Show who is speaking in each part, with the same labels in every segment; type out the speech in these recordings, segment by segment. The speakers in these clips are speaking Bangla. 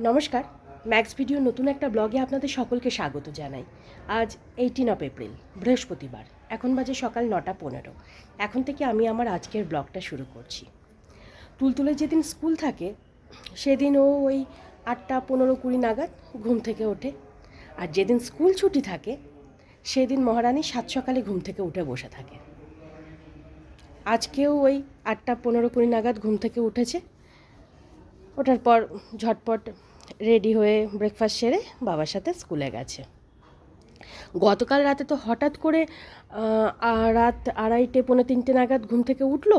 Speaker 1: নমস্কার ম্যাক্স ভিডিও নতুন একটা ব্লগে আপনাদের সকলকে স্বাগত জানাই। আজ এইটিন অফ এপ্রিল বৃহস্পতিবার, এখন বাজে সকাল নটা পনেরো। এখন থেকে আমি আমার আজকের ব্লগটা শুরু করছি। তুলতুলের যেদিন স্কুল থাকে, সেদিন ও ওই আটটা পনেরো কুড়ি নাগাদ ঘুম থেকে ওঠে। আর যেদিন স্কুল ছুটি থাকে, সেদিন মহারানী সাত সকালে ঘুম থেকে উঠে বসে থাকে। আজকেও ওই আটটা পনেরো কুড়ি নাগাদ ঘুম থেকে উঠেছে। ওঠার পর ঝটপট রেডি হয়ে ব্রেকফাস্ট সেরে বাবার সাথে স্কুলে গেছে। গতকাল রাতে তো হঠাৎ করে রাত আড়াইটে, পৌনে তিনটে নাগাদ ঘুম থেকে উঠল,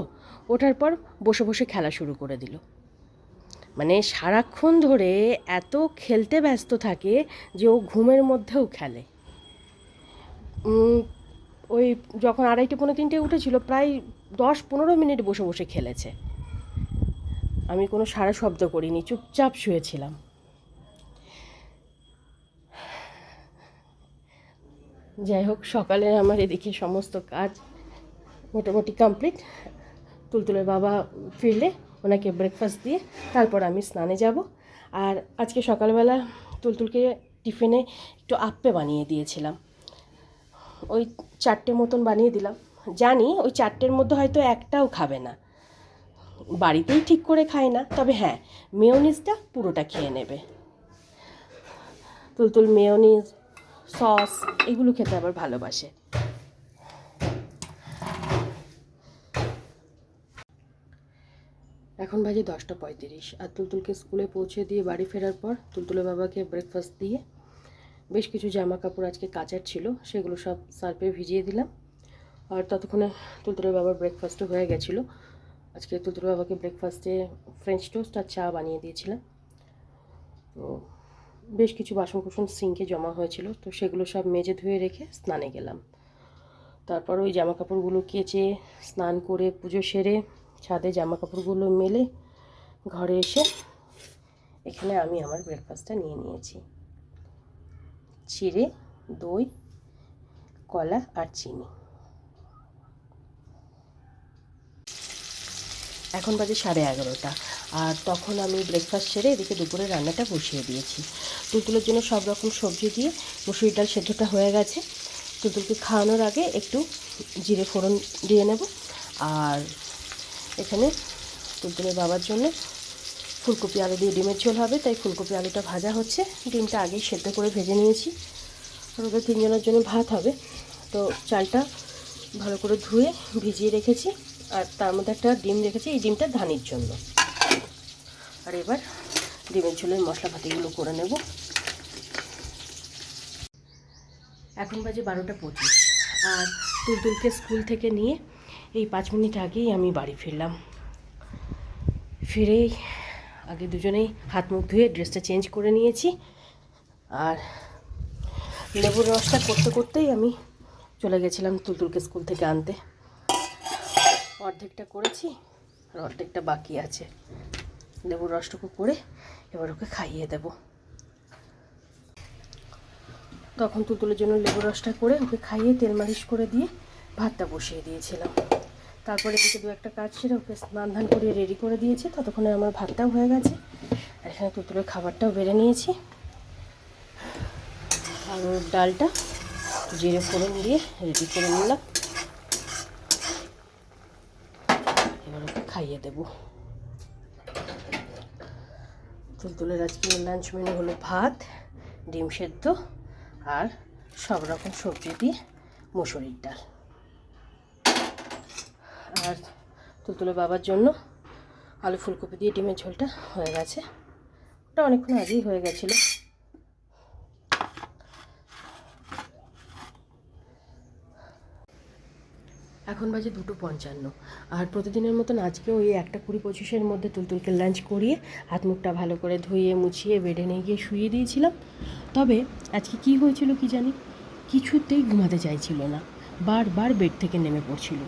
Speaker 1: ওঠার পর বসে বসে খেলা শুরু করে দিল। মানে সারাক্ষণ ধরে এত খেলতে ব্যস্ত থাকে যে ও ঘুমের মধ্যেও খেলে। ওই যখন আড়াইটে, পৌনে তিনটে উঠেছিল, প্রায় দশ, পনেরো মিনিট বসে বসে খেলেছে। আমি কোনো সারা শব্দ করিনি, চুপচাপ শুয়েছিলাম। যাই হোক, সকালে আমার এদিকে সমস্ত কাজ মোটামুটি কমপ্লিট। তুলতুলের বাবা ফিরলে, ওনাকে ব্রেকফাস্ট দিয়ে তারপর আমি স্নানে যাব। আর আজকে সকালবেলা তুলতুলকে টিফিনে একটু আপ্পে বানিয়ে দিয়েছিলাম। ওই চারটে মতন বানিয়ে দিলাম। জানি ওই চারটের মধ্যে হয়তো একটাও খাবে না। বাড়িতেই ঠিক করে খায় না। তবে হ্যাঁ মেয়োনিজটা পুরোটা খেয়ে নেবে। তুলতুল মেয়োনিজ সস এগুলো খেতে আবার ভালোবাসে। এখন বাজে দশটা পঁয়ত্রিশ আর তুলতুলকে স্কুলে পৌঁছে দিয়ে বাড়ি ফেরার পর তুলতুলের বাবাকে ব্রেকফাস্ট দিয়ে বেশ কিছু জামা কাপড় আজকে কাচার ছিল, সেগুলো সব সার্ফে ভিজিয়ে দিলাম। আর ততক্ষণে তুলতুলের বাবার ব্রেকফাস্টও হয়ে গেছিল। আজকে তুলতুল বাবাকে ব্রেকফাস্টে ফ্রেঞ্চ টোস্ট আর চা বানিয়ে দিয়েছিলাম। তো বেশ কিছু বাসন কুসন সিঙ্কে জমা হয়েছিল, তো সেগুলো সব মেজে ধুয়ে রেখে স্নানে গেলাম। তারপর ওই জামা কাপড়গুলো কেচে, স্নান করে পুজো সেরে ছাদে জামা কাপড়গুলো মেলে ঘরে এসে এখানে আমি আমার ব্রেকফাস্টটা নিয়ে নিয়েছি। চিড়ে, দই, কলা আর চিনি। এখন বাজে সাড়ে এগারোটা। আর তখন আমি ব্রেকফাস্ট সেরে এদিকে দুপুরে রান্নাটা বসিয়ে দিয়েছি। তুলতুলের জন্য সব রকম সবজি দিয়ে মুসুরি ডাল সেদ্ধটা হয়ে গেছে। তুলতুলকে খাওয়ানোর আগে একটু জিরে ফোড়ন দিয়ে নেব। আর এখানে তুলতুলের বাবার জন্য ফুলকপি আলু দিয়ে ডিমের ঝোল হবে, তাই ফুলকপি আলুটা ভাজা হচ্ছে। ডিমটা আগেই সেদ্ধ করে ভেজে নিয়েছি। ওদের তিনজনের জন্য ভাত হবে। তো চালটা ভালো করে ধুয়ে ভিজিয়ে রেখেছি। আর তার মধ্যে একটা ডিম রেখেছি, এই ডিমটা ধানির জন্য। আর এবার ডিমের ঝোলের মশলা পাতিগুলো করে নেব। এখন বাজে বারোটা পঁচিশ, আর তুলতুলকে স্কুল থেকে নিয়ে এই পাঁচ মিনিট আগেই আমি বাড়ি ফিরলাম। ফিরেই আগে দুজনেই হাত মুখ ধুয়ে ড্রেসটা চেঞ্জ করে নিয়েছি, আর লেবুর রসটা করতে করতেই আমি চলে গেছিলাম তুলতুলকে স্কুল থেকে আনতে। অর্ধেকটা করেছি আর অর্ধেকটা বাকি আছে। লেবুর রসটুকু করে এবার ওকে খাইয়ে দেব। তখন তুতুলের জন্য লেবুর রসটা করে ওকে খাইয়ে তেল মালিশ করে দিয়ে ভাতটা বসিয়ে দিয়েছিলাম। তারপরে এদিকে দু একটা কাজ ছিল ওকে স্নান ধান করে রেডি করে দিয়েছি। ততক্ষণে আমার ভাতটাও হয়ে গেছে আর এখানে তুতুলের খাবারটাও বেড়ে নিয়েছি। আর ওর ডালটা জিরে ফোড়ন দিয়ে রেডি করে নিলাম এবার ওকে খাইয়ে দেব। তুলতুলের আজকে লাঞ্চ মেনু হলো ভাত, ডিম সেদ্ধ আর সব রকম সবজি দিয়ে মুসুরির ডাল। আর তুলতুলের বাবার জন্য আলু ফুলকপি দিয়ে ডিমের ঝোলটা হয়ে গেছে। ওটা অনেকক্ষণ আগেই হয়ে গেছিল। এখন বাজে দুটো পঞ্চান্ন। আর প্রতিদিনের মতন আজকে ওই একটা কুড়ি পঁচিশের মধ্যে তুলতুলকে লাঞ্চ করিয়ে হাত মুখটা ভালো করে ধুয়ে, মুছিয়ে, বেডে নিয়ে গিয়ে শুয়ে দিয়েছিলাম। তবে আজকে কি হয়েছিল কি জানি? কিছুতেই ঘুমাতে চাইছিল না। বারবার বেড থেকে নেমে পড়ছিল।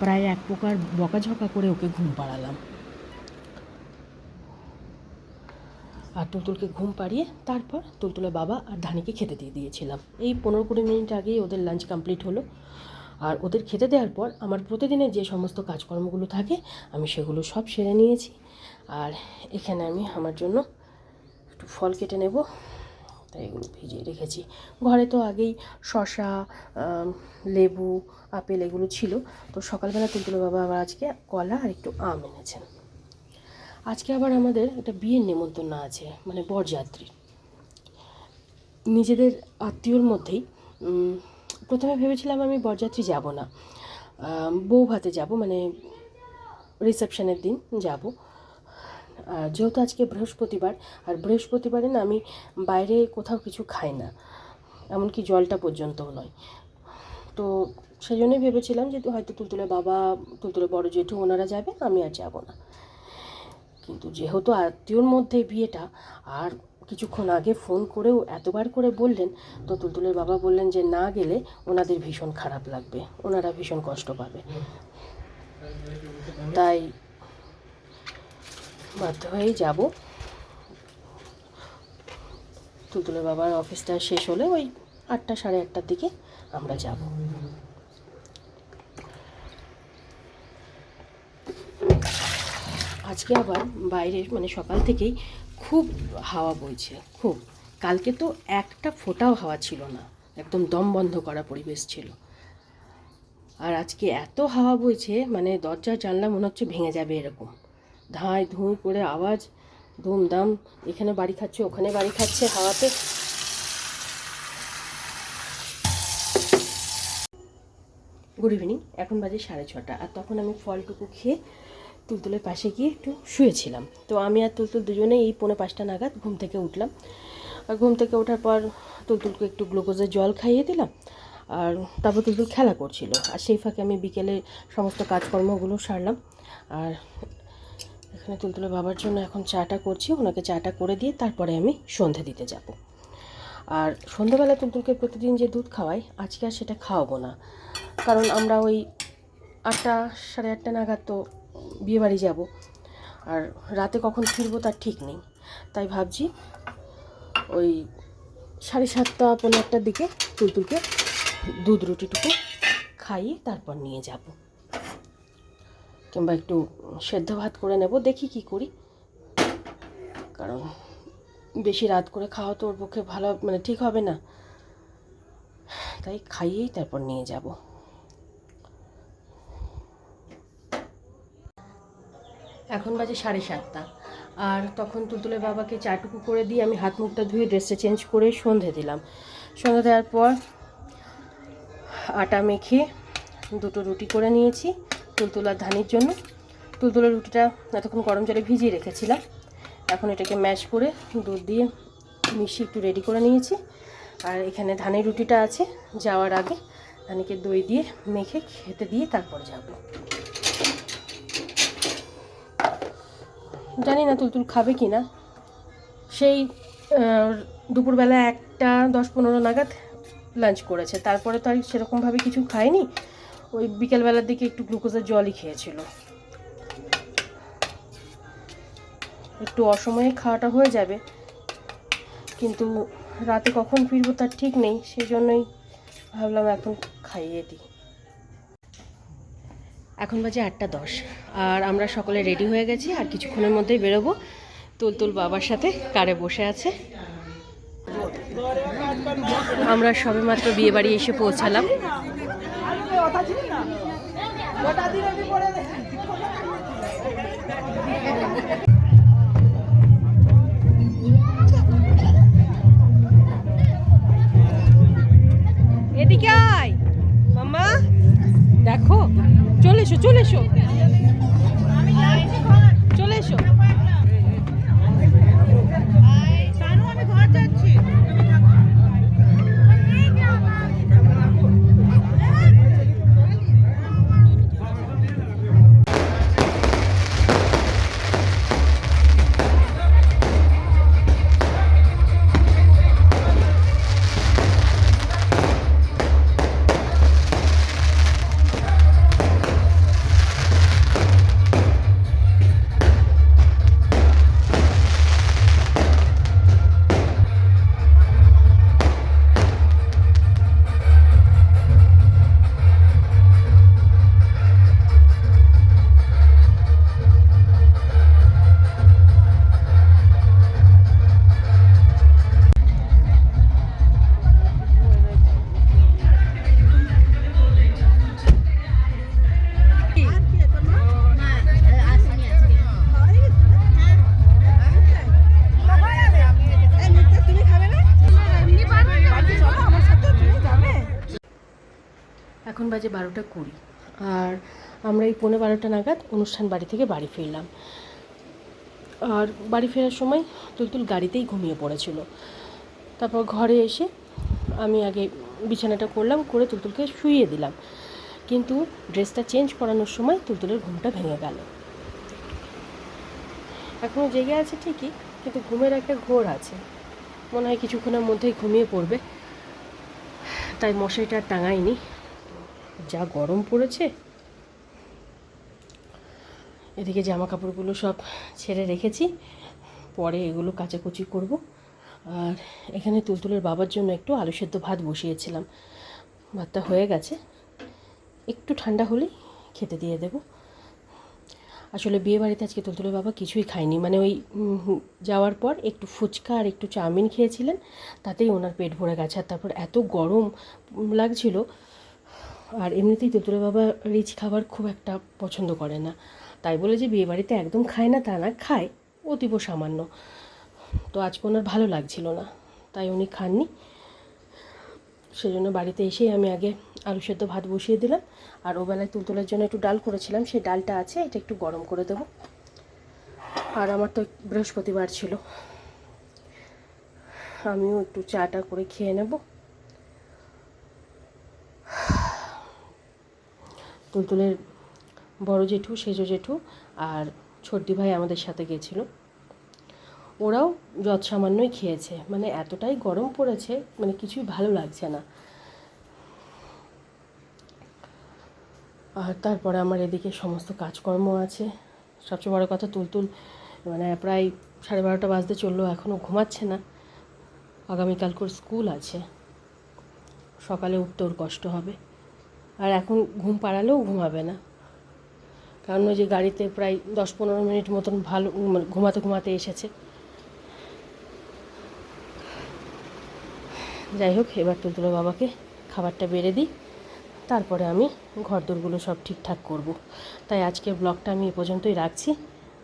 Speaker 1: প্রায় এক প্রকার বকাঝকা করে ওকে ঘুম পাড়ালাম। আর তুলতুলকে ঘুম পাড়িয়ে তারপর তুলতুলের বাবা আর ধানিকে খেতে দিয়ে দিয়েছিলাম। এই পনেরো কুড়ি মিনিট আগেই ওদের লাঞ্চ কমপ্লিট হলো। আর ওদের খেতে দেওয়ার পর আমার প্রতিদিনের যে সমস্ত কাজকর্মগুলো থাকে, আমি সেগুলো সব সেরে নিয়েছি। আর এখানে আমি আমার জন্য একটু ফল কেটে নেব। তাই এগুলো ভিজিয়ে রেখেছি। ঘরে তো আগেই শশা লেবু, আপেল এগুলো ছিল। তো সকালবেলা তুলতুলো বাবা আবার আজকে কলা আর একটু আম এনেছেন। আজকে আবার আমাদের একটা বিয়ের নেমন্তন্ন আছে মানে বরযাত্রী। নিজেদের আত্মীয়র মধ্যেই প্রথমে ভেবেছিলাম আমি বরযাত্রী যাব না। বউ ভাতে যাব মানে রিসেপশনের দিন যাব। আর যেহেতু আজকে বৃহস্পতিবার, আর বৃহস্পতিবারে না আমি বাইরে কোথাও কিছু খাই না, এমনকি জলটা পর্যন্তও নয়। তো সেই জন্যই ভেবেছিলাম যে হয়তো তুলতুলে বাবা, তুলতুলে বড় জেঠু ওনারা যাবে, আমি আর যাব না। কিন্তু যেহেতু আত্মীয়র মধ্যে বিয়েটা, আর কিছুক্ষণ আগে ফোন করেও এতবার করে বললেন, তো তুলতুলের বাবা বললেন যে না গেলে ওনাদের ভীষণ খারাপ লাগবে, ওনারা ভীষণ কষ্ট পাবে। তাই বাধ্য হয়েই যাব। তুলতুলের বাবার অফিসটা শেষ হলে ওই আটটা সাড়ে আটটার দিকে আমরা যাব। আজকে আবার বাইরে মানে সকাল থেকেই খুব হাওয়া বইছে, খুব। কালকে তো একটা ফোঁটাও হাওয়া ছিল না, একদম দম বন্ধ করা পরিবেশ ছিল। আর আজকে এত হাওয়া বইছে মানে দরজা জানলা মনে হচ্ছে ভেঙে যাবে এরকম। ধাঁই ধুঁই করে আওয়াজ, ধুমধাম, এখানে বাড়ি খাচ্ছে, ওখানে বাড়ি খাচ্ছে হাওয়াতে। গুড ইভিনিং এখন বাজে সাড়ে ছটা, আর তখন আমি ফলটুকু খেয়ে তুলতুলের পাশে গিয়ে একটু শুয়েছিলাম। তো আমি আর তুলতুল দুজনে এই পৌনে পাঁচটা নাগাদ ঘুম থেকে উঠলাম। আর ঘুম থেকে ওঠার পর তুলতুলকে একটু গ্লুকোজের জল খাইয়ে দিলাম আর তারপর তুলতুল খেলা করছিল। আর সেই ফাঁকে আমি বিকেলে সমস্ত কাজকর্মগুলো সারলাম। আর এখানে তুলতুলের বাবার জন্য এখন চাটা করছি, ওনাকে চাটা করে দিয়ে তারপরে আমি সন্ধে দিতে যাব। আর সন্ধ্যাবেলা তুলতুলকে প্রতিদিন যে দুধ খাওয়াই, আজকে আর সেটা খাওয়াবো না। কারণ আমরা ওই আটটা, সাড়ে আটটা নাগাদ তো বিয়েবাড়ি যাব। আর রাতে কখন ফিরবো তার ঠিক নেই। তাই ভাবছি ওই সাড়ে সাতটা পনেরো আটটার দিকে তুলতুলকে দুধ রুটিটুকু খাইয়ে তারপর নিয়ে যাব। কিংবা একটু সেদ্ধ ভাত করে নেব, দেখি কি করি। কারণ বেশি রাত করে খাওয়া তো ওর পক্ষে ভালো মানে ঠিক হবে না। তাই খাইয়েই তারপর নিয়ে যাব। এখন বাজে সাড়ে সাতটা। আর তখন তুলতুলের বাবাকে চাটুকু করে দিয়ে আমি হাত মুখটা ধুয়ে ড্রেসটা চেঞ্জ করে সন্ধে দিলাম। সন্ধে দেওয়ার পর আটা মেখে দুটো রুটি করে নিয়েছি তুলতুলার ধানের জন্য। তুলতুলের রুটিটা এতক্ষণ গরম জলে ভিজিয়ে রেখেছিলাম। এখন এটাকে ম্যাশ করে দুধ দিয়ে মিশিয়ে একটু রেডি করে নিয়েছি। আর এখানে ধানের রুটিটা আছে, যাওয়ার আগে ধানিকে দই দিয়ে মেখে খেতে দিয়ে তারপর যাব। জানি না তুলতুল খাবে কি না সেই দুপুরবেলা একটা দশ পনেরো নাগাদ লাঞ্চ করেছে। তারপরে তো আর সেরকমভাবে কিছু খায়নি। ওই বিকেলবেলার দিকে একটু গ্লুকোজের জলই খেয়েছিল। একটু অসময়ে খাওয়াটা হয়ে যাবে। কিন্তু রাতে কখন ফিরবো তার ঠিক নেই। সেই জন্যই ভাবলাম এখন খাইয়ে দিই। এখন বাজে আটটা দশ। আর আমরা সকলে রেডি হয়ে গেছি, আর কিছুক্ষণের মধ্যেই বেরোবো। তুলতুল বাবার সাথে কারে বসে আছে। আমরা সবেমাত্র বিয়ে বাড়ি এসে পৌঁছালাম। এদিকে এসো চলে এসো। চলে এসো। বাজে বারোটা কুড়ি। আর আমরা এই পৌনে বারোটা নাগাদ অনুষ্ঠান বাড়ি থেকে বাড়ি ফিরলাম। আর বাড়ি ফেরার সময় তুলতুল গাড়িতেই ঘুমিয়ে পড়েছিল। তারপর ঘরে এসে আমি আগে বিছানাটা করলাম, করে তুলতুলকে শুইয়ে দিলাম। কিন্তু ড্রেসটা চেঞ্জ করানোর সময় তুলতুলের ঘুমটা ভেঙে গেল। এখনও জেগে আছে ঠিকই, কিন্তু ঘুমের একটা ঘোর আছে। মনে হয় কিছুক্ষণের মধ্যেই ঘুমিয়ে পড়বে। তাই মশারিটা টাঙাইনি। যা গরম পড়েছে। এদিকে জামা কাপড়গুলো সব ছেড়ে রেখেছি। পরে এগুলো কাচাকুচি করব। আর এখানে তুলতুলের বাবার জন্য একটু আলু সেদ্ধ ভাত বসিয়েছিলাম। ভাতটা হয়ে গেছে। একটু ঠান্ডা হলেই খেতে দিয়ে দেব। আসলে বিয়ে বাড়িতে আজকে তুলতুলের বাবা কিছুই খায়নি। মানে ওই যাওয়ার পর একটু ফুচকা আর একটু চাউমিন খেয়েছিলেন। তাতেই ওনার পেট ভরে গেছে। আর তারপর এত গরম লাগছিল আর এমনিতেই তুলতুলের বাবা রিচ খাবার খুব একটা পছন্দ করে না। তাই বলে যে বিয়ে বাড়িতে একদম খায় না, তা না, খায়। অতীব সামান্য। তো আজকে ওনার ভালো লাগছিল না, তাই উনি খাননি। সেজন্য বাড়িতে এসেই আমি আগে আলু সেদ্ধ ভাত বসিয়ে দিলাম। আর ওবেলায় তুলতুলের জন্য একটু ডাল করেছিলাম, সেই ডালটা আছে, এটা একটু গরম করে দেবো। আর আমার তো বৃহস্পতিবার ছিল। আমিও একটু চাটা করে খেয়ে নেব। তুলতুলের বড় জেঠু, সেজো জেঠু আর ছোটদি ভাই আমাদের সাথে গেছিল ওরাও যৎ সামান্যই খেয়েছে। মানে এতটাই গরম পড়েছে মানে কিছুই ভালো লাগছে না। আর তারপরে আমার এদিকে সমস্ত কাজকর্ম আছে। সবচেয়ে বড় কথা, তুলতুল মানে প্রায় সাড়ে বারোটা বাজতে চলল এখনও ঘুমাচ্ছে না। আগামীকাল করে স্কুল আছে। সকালে উঠতে ওর কষ্ট হবে। আর এখন ঘুম পাড়ালেও ঘুমাবে না। কারণ ওই যে গাড়িতে প্রায় দশ পনেরো মিনিট মতন ভালো মানে ঘুমাতে ঘুমাতে এসেছে। যাই হোক, এবার তুলতুলো বাবাকে খাবারটা বেড়ে দিই। তারপরে আমি ঘরদোরগুলো সব ঠিকঠাক করব। তাই আজকের ব্লগটা আমি এ পর্যন্তই রাখছি।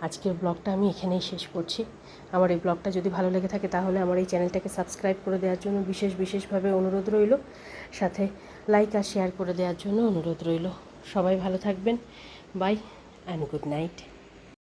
Speaker 1: আজকের ব্লগটা আমি এখানেই শেষ করছি। আমার এই ব্লগটা যদি ভালো লেগে থাকে তাহলে আমার এই চ্যানেলটাকে সাবস্ক্রাইব করে দেওয়ার জন্য বিশেষ বিশেষভাবে অনুরোধ রইল। সাথে লাইক আর শেয়ার করে দেওয়ার জন্য অনুরোধ রইল। সবাই ভালো থাকবেন। By and good night